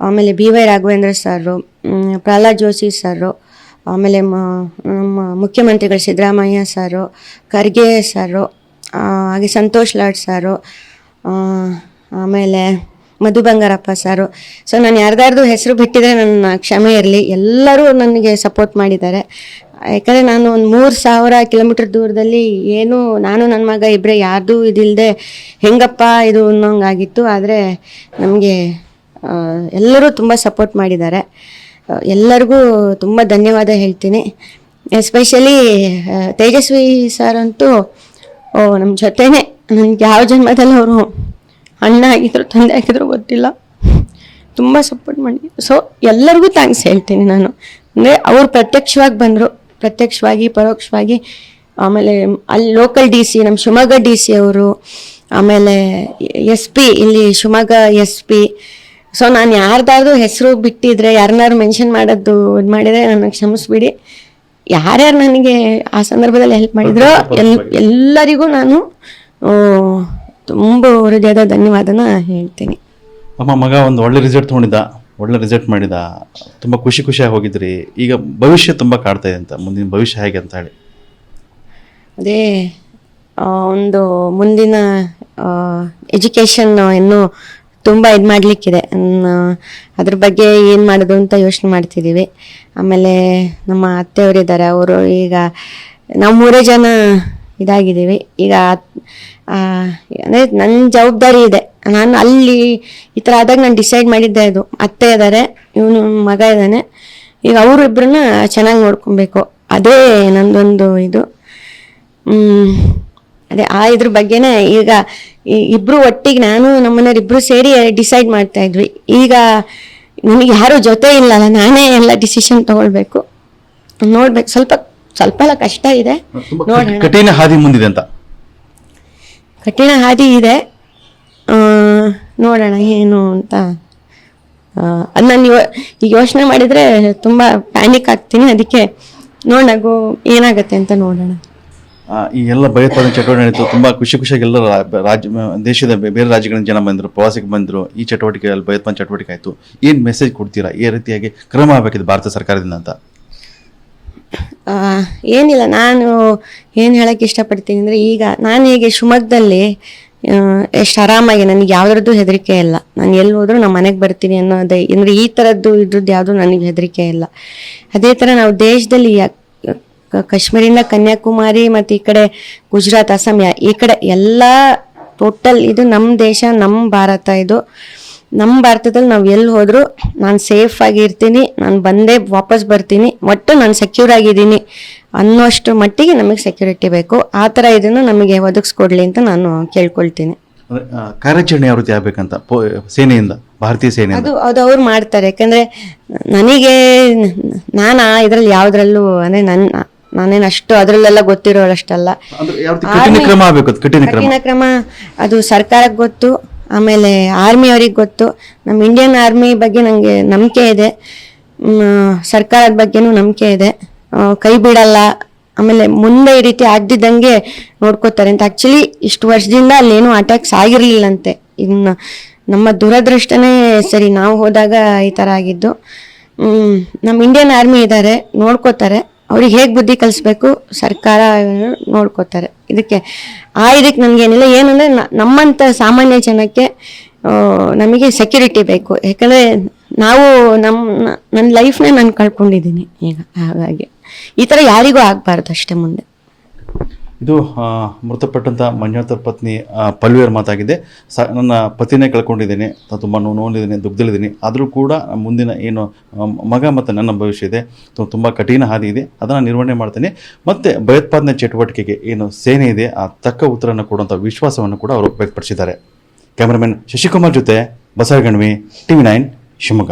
ಆಮೇಲೆ B Y Raghavendra sir Prahlad Joshi sir ಆಮೇಲೆ ಮುಖ್ಯಮಂತ್ರಿಗಳು ಸಿದ್ದರಾಮಯ್ಯ ಸರು ಖರ್ಗೆ ಸರು ಹಾಗೆ ಸಂತೋಷ್ ಲಾಡ್ ಸರು ಆಮೇಲೆ ಮಧು ಬಂಗಾರಪ್ಪ ಸರು ಸೊ ನಾನು ಯಾರ್ದಾರ್ದು ಹೆಸರು ಬಿಟ್ಟಿದ್ರೆ ನನ್ನ ಕ್ಷಮೆ ಇರಲಿ. ಎಲ್ಲರೂ ನನಗೆ ಸಪೋರ್ಟ್ ಮಾಡಿದ್ದಾರೆ. ಯಾಕಂದರೆ ನಾನು ಒಂದು ಮೂರು ಸಾವಿರ ಕಿಲೋಮೀಟರ್ ದೂರದಲ್ಲಿ ಏನು, ನಾನು ನನ್ನ ಮಗ ಇಬ್ಬರೇ ಯಾರ್ದೂ ಇದಿಲ್ಲದೆ ಹೆಂಗಪ್ಪ ಇದು ಅನ್ನೋಂಗಾಗಿತ್ತು. ಆದರೆ ನಮಗೆ ಎಲ್ಲರೂ ತುಂಬ ಸಪೋರ್ಟ್ ಮಾಡಿದ್ದಾರೆ. ಎಲ್ಲರಿಗೂ ತುಂಬ ಧನ್ಯವಾದ ಹೇಳ್ತೀನಿ. ಎಸ್ಪೆಷಲಿ ತೇಜಸ್ವಿ ಸರ್ ಅಂತೂ ನಮ್ಮ ಜೊತೆನೇ, ನನಗೆ ಯಾವ ಜನ್ಮದಲ್ಲಿ ಅವರು ಅಣ್ಣ ಆಗಿದ್ರು, ತಂದೆ ಆಗಿದ್ರು ಗೊತ್ತಿಲ್ಲ. ತುಂಬ ಸಪೋರ್ಟ್ ಮಾಡಿ. ಸೊ ಎಲ್ಲರಿಗೂ ಥ್ಯಾಂಕ್ಸ್ ಹೇಳ್ತೀನಿ ನಾನು. ಅಂದರೆ ಅವರು ಪ್ರತ್ಯಕ್ಷವಾಗಿ ಬಂದರು, ಪ್ರತ್ಯಕ್ಷವಾಗಿ, ಪರೋಕ್ಷವಾಗಿ, ಆಮೇಲೆ ಅಲ್ಲಿ ಲೋಕಲ್ ಡಿ ಸಿ ನಮ್ಮ ಶಿವಮೊಗ್ಗ ಡಿ ಸಿ ಅವರು, ಆಮೇಲೆ ಎಸ್ ಪಿ, ಇಲ್ಲಿ ಶಿವಮೊಗ್ಗ ಎಸ್ ಪಿ ಸೊ ನಾನು ಯಾರ್ದಾದ್ರು ಹೆಸರು ಬಿಟ್ಟಿದ್ರೆ ಯಾರನ್ನಾರು ಮೆನ್ಷನ್ ಮಾಡೋದು ಇದು ಮಾಡಿದರೆ ನನಗೆ ಕ್ಷಮಿಸ್ಬಿಡಿ. ಯಾರ್ಯಾರು ನನಗೆ ಆ ಸಂದರ್ಭದಲ್ಲಿ ಹೆಲ್ಪ್ ಮಾಡಿದ್ರೋ ಎಲ್ ಎಲ್ಲರಿಗೂ ನಾನು ತುಂಬ ಹೃದಯದ ಧನ್ಯವಾದನ ಹೇಳ್ತೀನಿ. ಅಮ್ಮ ಮಗ ಒಂದು ಒಳ್ಳೆ ರಿಸಲ್ಟ್ ತೊಗೊಂಡಿದ್ದ. ಒಳ್ಳೆ ರಿಸಲ್ಟ್ ಮಾಡಿದ. ತುಂಬ ಖುಷಿ ಖುಷಿಯಾಗಿ ಹೋಗಿದ್ರಿ ಈಗ ಭವಿಷ್ಯ ತುಂಬ ಕಾಡ್ತಾ ಇದೆ ಅಂತ ಮುಂದಿನ ಭವಿಷ್ಯ ಹೇಗೆ ಅಂತ ಹೇಳಿ. ಅದೇ ಒಂದು ಮುಂದಿನ ಎಜುಕೇಷನ್ ಇನ್ನೂ ತುಂಬ ಇದು ಮಾಡಲಿಕ್ಕಿದೆ. ಅದ್ರ ಬಗ್ಗೆ ಏನು ಮಾಡೋದು ಅಂತ ಯೋಚನೆ ಮಾಡ್ತಿದ್ದೀವಿ ಆಮೇಲೆ ನಮ್ಮ ಅತ್ತೆಯವರಿದ್ದಾರೆ. ಅವರು ಈಗ ನಾವು ಮೂರೇ ಜನ ಇದಾಗಿದ್ದೀವಿ. ಈಗ ಅಂದರೆ ನನ್ನ ಜವಾಬ್ದಾರಿ ಇದೆ. ನಾನು ಅಲ್ಲಿ ಈ ಥರ ಆದಾಗ ನಾನು ಡಿಸೈಡ್ ಮಾಡಿದ್ದೆ ಅದು. ಅತ್ತೆ ಇದ್ದಾರೆ ಇವನು ಮಗ ಇದ್ದಾನೆ ಈಗ ಅವರಿಬ್ಬರನ್ನ ಚೆನ್ನಾಗಿ ನೋಡ್ಕೊಬೇಕು. ಅದೇ ನಂದೊಂದು ಇದು. ಅದೇ ಆ ಇದ್ರ ಬಗ್ಗೆನೇ ಈಗ ಇಬ್ರು ಒಟ್ಟಿಗೆ ನಾನು ನಮ್ಮನೆಯವ್ರು ಇಬ್ರು ಸೇರಿ ಡಿಸೈಡ್ ಮಾಡ್ತಾ ಇದ್ವಿ. ಈಗ ನನಗೆ ಯಾರು ಜೊತೆ ಇಲ್ಲಲ್ಲ ನಾನೇ ಎಲ್ಲ ಡಿಸಿಷನ್ ತಗೊಳ್ಬೇಕು. ನೋಡ್ಬೇಕು ಸ್ವಲ್ಪ ಸ್ವಲ್ಪ ಎಲ್ಲ ಕಷ್ಟ ಇದೆ. ನೋಡೋಣ. ಕಠಿಣ ಹಾದಿ ಮುಂದಿದೆ ಅಂತ. ಕಠಿಣ ಹಾದಿ ಇದೆ. ಆ, ನೋಡೋಣ ಏನು ಅಂತ. ಅದು ನಾನು ಈಗ ಯೋಚನೆ ಮಾಡಿದರೆ ತುಂಬ ಪ್ಯಾನಿಕ್ ಆಗ್ತೀನಿ. ಅದಕ್ಕೆ ನೋಡೋಣ ಗೋ ಏನಾಗತ್ತೆ ಅಂತ ನೋಡೋಣ. ಈ ಎಲ್ಲ ಭಯೋತ್ಪಾದನೆ ಚಟುವಟಿಕೆ ನಡೀತು ತುಂಬ ಖುಷಿ ಖುಷಿಯಾಗಿ ಎಲ್ಲ ರಾಜ್ಯ ದೇಶದ ಬೇರೆ ರಾಜ್ಯಗಳಿಂದ ಜನ ಬಂದರು ಪ್ರವಾಸಕ್ಕೆ ಬಂದರು, ಈ ಚಟುವಟಿಕೆಗಳಲ್ಲಿ ಭಯೋತ್ಪಾದನೆ ಚಟುವಟಿಕೆ ಆಯಿತು. ಏನು ಮೆಸೇಜ್ ಕೊಡ್ತೀರಾ? ಈ ರೀತಿಯಾಗಿ ಕ್ರಮ ಆಗಬೇಕಿದೆ ಭಾರತ ಸರ್ಕಾರದಿಂದ ಅಂತ. ಏನಿಲ್ಲ, ನಾನು ಏನು ಹೇಳಕ್ಕೆ ಇಷ್ಟಪಡ್ತೀನಿ ಅಂದರೆ ಈಗ ನಾನು ಹೇಗೆ ಶಿವಮೊಗ್ಗದಲ್ಲಿ ಎಷ್ಟು ಆರಾಮಾಗಿ ನನಗೆ ಯಾವುದ್ರದ್ದು ಹೆದರಿಕೆ ಇಲ್ಲ. ನಾನು ಎಲ್ಲಿ ಹೋದರೂ ನಮ್ಮ ಮನೆಗೆ ಬರ್ತೀನಿ ಅನ್ನೋದೇ. ಅಂದರೆ ಈ ಥರದ್ದು ಇದ್ರದ್ದು ಯಾವುದು ನನಗೆ ಹೆದರಿಕೆ ಇಲ್ಲ. ಅದೇ ಥರ ನಾವು ದೇಶದಲ್ಲಿ ಕಾಶ್ಮೀರಿಂದ ಕನ್ಯಾಕುಮಾರಿ ಮತ್ತು ಈ ಕಡೆ ಗುಜರಾತ್ ಅಸ್ಸಾಂ ಈ ಕಡೆ ಎಲ್ಲ ಟೋಟಲ್ ಇದು ನಮ್ಮ ದೇಶ ನಮ್ಮ ಭಾರತ ಇದು. ನಮ್ಮ ಭಾರತದಲ್ಲಿ ನಾವು ಎಲ್ಲಿ ಹೋದರೂ ನಾನು ಸೇಫ್ ಆಗಿ ಇರ್ತೀನಿ ನಾನು ಬಂದೇ ವಾಪಸ್ ಬರ್ತೀನಿ ಒಟ್ಟು ನಾನು ಸೆಕ್ಯೂರ್ ಆಗಿದ್ದೀನಿ ಅನ್ನೋಷ್ಟು ಮಟ್ಟಿಗೆ ನಮಗೆ ಸೆಕ್ಯೂರಿಟಿ ಬೇಕು. ಆ ಥರ ಇದನ್ನು ನಮಗೆ ಒದಗಿಸ್ಕೊಡ್ಲಿ ಅಂತ ನಾನು ಕೇಳ್ಕೊಳ್ತೀನಿ. ಕಾರ್ಯಾಚರಣೆ ಯಾವ ರೀತಿ ಆಗ್ಬೇಕಂತ ಸೇನೆಯಿಂದ ಭಾರತೀಯ ಸೇನೆ ಅದು ಅದು ಅವ್ರು ಮಾಡ್ತಾರೆ. ಯಾಕಂದ್ರೆ ನನಗೆ ನಾನು ಇದರಲ್ಲಿ ಯಾವುದ್ರಲ್ಲೂ ಅಂದರೆ ನನ್ನ ನಾನೇನು ಅಷ್ಟು ಅದರಲ್ಲೆಲ್ಲ ಗೊತ್ತಿರೋರಷ್ಟಲ್ಲ. ಕಠಿಣ ಕ್ರಮ ಆಗಬೇಕು ಅದು ಕಠಿಣ ಕ್ರಮ? ಕಠಿಣ ಕ್ರಮ ಅದು ಸರ್ಕಾರಕ್ಕೆ ಗೊತ್ತು ಆಮೇಲೆ ಆರ್ಮಿ ಅವ್ರಿಗೆ ಗೊತ್ತು. ನಮ್ಮ ಇಂಡಿಯನ್ ಆರ್ಮಿ ಬಗ್ಗೆ ನನಗೆ ನಂಬಿಕೆ ಇದೆ. ಮ್, ಸರ್ಕಾರದ ಬಗ್ಗೆನೂ ನಂಬಿಕೆ ಇದೆ. ಆ, ಕೈ ಬಿಡಲ್ಲ ಆಮೇಲೆ ಮುಂದೆ ಈ ರೀತಿ ಆಗ್ದಿದ್ದಂಗೆ ನೋಡ್ಕೋತಾರೆ ಅಂತ. ಆಕ್ಚುಲಿ ಇಷ್ಟು ವರ್ಷದಿಂದ ಅಲ್ಲೇನೂ ಅಟ್ಯಾಕ್ಸ್ ಆಗಿರ್ಲಿಲ್ಲಂತೆ. ಇನ್ನು ನಮ್ಮ ದುರದೃಷ್ಟನೇ ಸರಿ ನಾವು ಹೋದಾಗ ಈ ಥರ ಆಗಿದ್ದು. ಮ್, ನಮ್ಮ ಇಂಡಿಯನ್ ಆರ್ಮಿ ಇದ್ದಾರೆ ನೋಡ್ಕೋತಾರೆ. ಅವ್ರಿಗೆ ಹೇಗೆ ಬುದ್ಧಿ ಕಲಿಸ್ಬೇಕು ಸರ್ಕಾರ ನೋಡ್ಕೋತಾರೆ. ಇದಕ್ಕೆ, ಆ ಇದಕ್ಕೆ ನನಗೇನಿಲ್ಲ ಏನಂದರೆ ನಮ್ಮಂಥ ಸಾಮಾನ್ಯ ಜನಕ್ಕೆ ನಮಗೆ ಸೆಕ್ಯೂರಿಟಿ ಬೇಕು. ಯಾಕಂದರೆ ನಾವು ನಮ್ಮ ನನ್ನ ಲೈಫ್ನೇ ನಾನು ಕಳ್ಕೊಂಡಿದ್ದೀನಿ ಈಗ, ಹಾಗಾಗಿ. ಈ ಥರ ಯಾರಿಗೂ ಆಗಬಾರ್ದು ಅಷ್ಟೇ ಮುಂದೆ. ಇದು ಮೃತಪಟ್ಟಂಥ ಮಂಜುನಾಥರ ಪತ್ನಿ ಪಲ್ವಿಯರ್ ಮಾತಾಗಿದೆ. ಸ, ನನ್ನ ಪತಿನೇ ಕಳ್ಕೊಂಡಿದ್ದೀನಿ. ತುಂಬ ನೋವು ದುಗ್ಧಲಿದ್ದೀನಿ ಆದರೂ ಕೂಡ ಮುಂದಿನ ಏನು ಮಗ ಮತ್ತು ನನ್ನ ಭವಿಷ್ಯ ಇದೆ. ತುಂಬ ಕಠಿಣ ಹಾದಿ ಇದೆ. ಅದನ್ನು ನಿರ್ವಹಣೆ ಮಾಡ್ತೀನಿ. ಮತ್ತು ಭಯೋತ್ಪಾದನೆ ಚಟುವಟಿಕೆಗೆ ಏನು ಸೇನೆ ಇದೆ, ಆ, ತಕ್ಕ ಉತ್ತರವನ್ನು ಕೊಡುವಂಥ ವಿಶ್ವಾಸವನ್ನು ಕೂಡ ಅವರು ವ್ಯಕ್ತಪಡಿಸಿದ್ದಾರೆ. ಕ್ಯಾಮರಾಮನ್ ಶಶಿಕುಮಾರ್ ಜೊತೆ ಬಸವಗಣ್ವಿ, ಟಿವಿ ನೈನ್, ಶಿವಮೊಗ್ಗ.